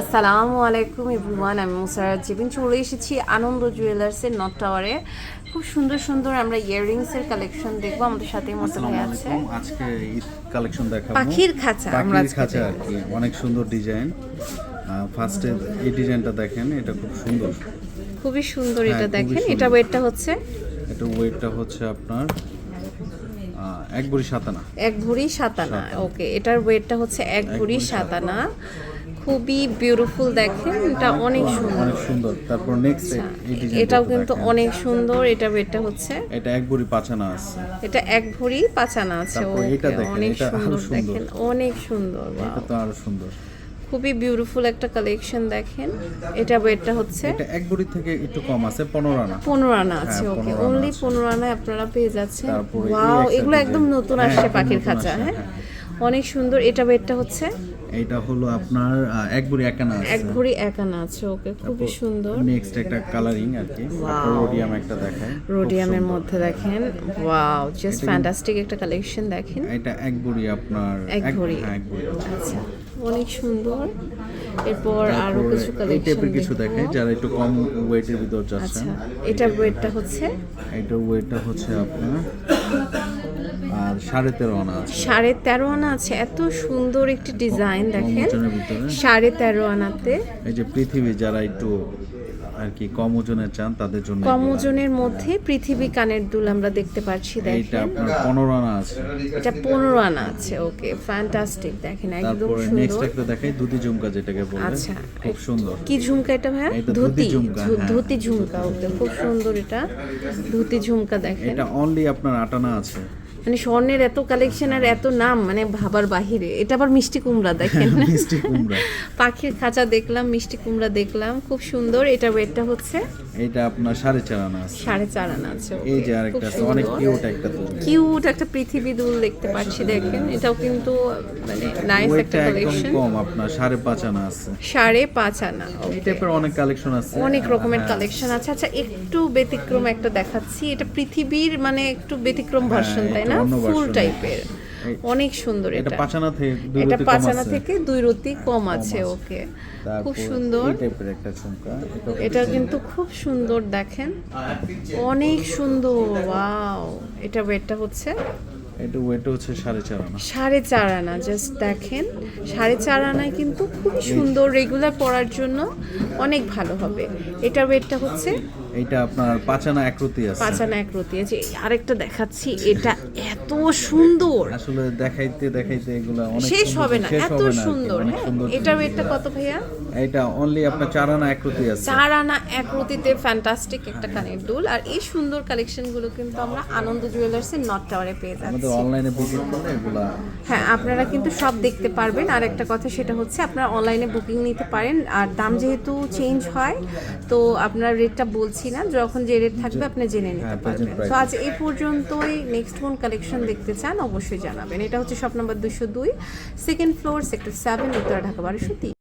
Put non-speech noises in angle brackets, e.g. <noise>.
আসসালামু আলাইকুম এভরিওয়ান আমি মুসারাত জিবিন চলে এসেছি আনন্দ জুয়েলার্সের নট টাওয়ারে খুব সুন্দর সুন্দর আমরা ইয়াররিংসের কালেকশন দেখব আমাদের সাথে মতো ভাই আছে। আজকে ঈদ কালেকশন দেখাবো। পাখির খাঁচা আমরা পাখির খাঁচা আর কি। অনেক সুন্দর ডিজাইন ফার্স্টে এই ডিজাইনটা দেখেন এটা খুব সুন্দর। খুবই সুন্দর হ্যাঁ, এটা দেখেন সুন্দর। এটা ওয়েটটা হচ্ছে? এটা ওয়েটটা হচ্ছে আপনার এক ভরি সাতানা। এক ভরি সাতানা ওকে এটার ওয়েটটা হচ্ছে এক ভরি সাতানা। খুবই বিউটিফুল দেখেন এটা অনেক সুন্দর। অনেক সুন্দর। তারপর নেক্সট এই ডিজাইন এটাও কিন্তু অনেক সুন্দর এটা ওয়েটটা হচ্ছে। এটা এক ভরি পাঁচানা আছে। এটা এক ভরি পাঁচানা আছে ওকে এটা দেখেন, অনেক সুন্দর। দেখেন অনেক সুন্দর এটা তো আরও সুন্দর। খুবই বিউটিফুল একটা কালেকশন দেখেন এটা ওয়েটটা হচ্ছে। এটা এক বড়ি থেকে একটু কম আছে পনেরো আনা। পনেরো আনা আছে হ্যাঁ, ওকে 15 আনা অনলি পনেরো আনায় আপনারা পেয়ে যাচ্ছেন। ওয়াও এগুলো একদম নতুন হ্যাঁ, আসছে পাখির খাঁচা হ্যাঁ। হ্যাঁ। অনেক সুন্দর এটা ওয়েটটা হচ্ছে। এইটা হলো আপনার এক বড়ি একানা এক আছে। ভরি এক আনা আছে ওকে খুবই সুন্দর। নেক্সট একটা কালারিং আর কি রোডিয়াম একটা দেখায় রোডিয়ামের মধ্যে দেখেন ওয়াও জাস্ট ফ্যান্টাস্টিক একটা কালেকশন দেখেন। এটা এক বড়ি আপনার এক ভরি। হ্যাঁ, এক ভরি। আচ্ছা অনেক সুন্দর। এরপর আরও কিছু কালেকশন কিছু দেখায় যারা একটু কম ওয়েটের ভিতর যাচ্ছে আচ্ছা এটার ওয়েটটা হচ্ছে? এটার ওয়েটটা হচ্ছে আপনার আর সাড়ে তেরো আনা আছে। সাড়ে তেরো আনা আছে। এত সুন্দর একটি ডিজাইন দেখেন। সাড়ে তেরো আনাতে। এই যে পৃথিবী যারা একটু আর কি কম ওজনের চান তাদের জন্য কম ওজনের মধ্যে পৃথিবী কানের দুল আমরা দেখতে পাচ্ছি দেখেন। আপনার পনেরো আনা আছে। এটা পনেরো আনা আছে ওকে ফ্যান্টাস্টিক দেখেন একদম তারপরে নেক্সট সুন্দর একটা দেখাই দুধি ঝুমকা যেটাকে বলে। আচ্ছা। খুব সুন্দর। কি ঝুমকা এটা এটা ধুতি। ধুতি ঝুমকা, হ্যাঁ। ধুতি ঝুমকা ওকে খুব সুন্দর এটা। ধুতি ঝুমকা দেখেন। এটা অনলি আপনার আটানা আছে। মানে স্বর্ণের এত কালেকশন আর এত নাম মানে ভাবার বাহিরে। এটা আবার মিষ্টি কুমড়া দেখেন। <laughs> মিষ্টি কুমড়া। পাখির খাঁচা দেখলাম মিষ্টি কুমড়া দেখলাম খুব সুন্দর। এটা ওয়েটটা হচ্ছে? এটা আপনার সাড়ে চার আনা আছে। সাড়ে চার আনা আছে এই যে আরেকটা আছে অনেক কিউট একটা তো কিউট একটা পৃথিবী দুল দেখতে পাচ্ছি দেখেন। এটাও কিন্তু মানে নাইস একটা কালেকশন কম আপনার সাড়ে পাঁচ আনা আছে। সাড়ে পাঁচ আনা এই. টাইপের অনেক কালেকশন আছে। অনেক রকমের হ্যাঁ, কালেকশন আছে। আচ্ছা একটু ব্যতিক্রম একটা দেখাচ্ছি। এটা পৃথিবীর মানে একটু ব্যতিক্রম ভার্সন তাই এটা না ফুল টাইপের অনেক সুন্দর এটা পাঁচানা থেকে এটা পাঁচানা। থেকে দুই রতি কম আছে। ওকে। খুব সুন্দর। এটা কিন্তু খুব সুন্দর দেখেন। অনেক সুন্দর ওয়াও। এটা ওয়েটটা হচ্ছে? এটা ওয়েট হচ্ছে সাড়ে চার আনা। সাড়ে চার আনা জাস্ট দেখেন। সাড়ে চার আনায় কিন্তু খুবই সুন্দর রেগুলার পরার জন্য অনেক ভালো হবে। এটা ওয়েটটা হচ্ছে এইটা আপনার পাঁচানা একরতি আছে। পাঁচ আনা এক রতি আছে আরেকটা দেখাচ্ছি এটা এত সুন্দর। আসলে দেখাইতে দেখাইতে এগুলা অনেক শেষ হবে না এত সুন্দর হ্যাঁ? এটা ওয়েটটা কত ভাইয়া? এটা অনলি আপনার চার আনা একরতি আছে। চার আনা এক ফ্যান্টাস্টিক একটা কানের দুল। আর এই সুন্দর কালেকশনগুলো কিন্তু আমরা আনন্দ জুয়েলার্সের নট টাওয়ারে পেয়ে যাচ্ছি। আমাদের অনলাইনে ভিজিট করলে এগুলা হ্যাঁ আপনারা কিন্তু সব দেখতে পারবেন। আর একটা কথা সেটা হচ্ছে আপনারা অনলাইনে বুকিং নিতে পারেন। আর দাম যেহেতু চেঞ্জ হয় তো আপনার রেটটা বলছি না যখন যে রেট থাকবে আপনি জেনে নিতে হ্যাঁ, পারবেন। তো আজ এই পর্যন্তই নেক্সট কোন কালেকশন দেখতে চান অবশ্যই জানাবেন। এটা হচ্ছে শপ নম্বর দুশো দুই second floor sector seven Uttara Dhaka বারোশো তিন।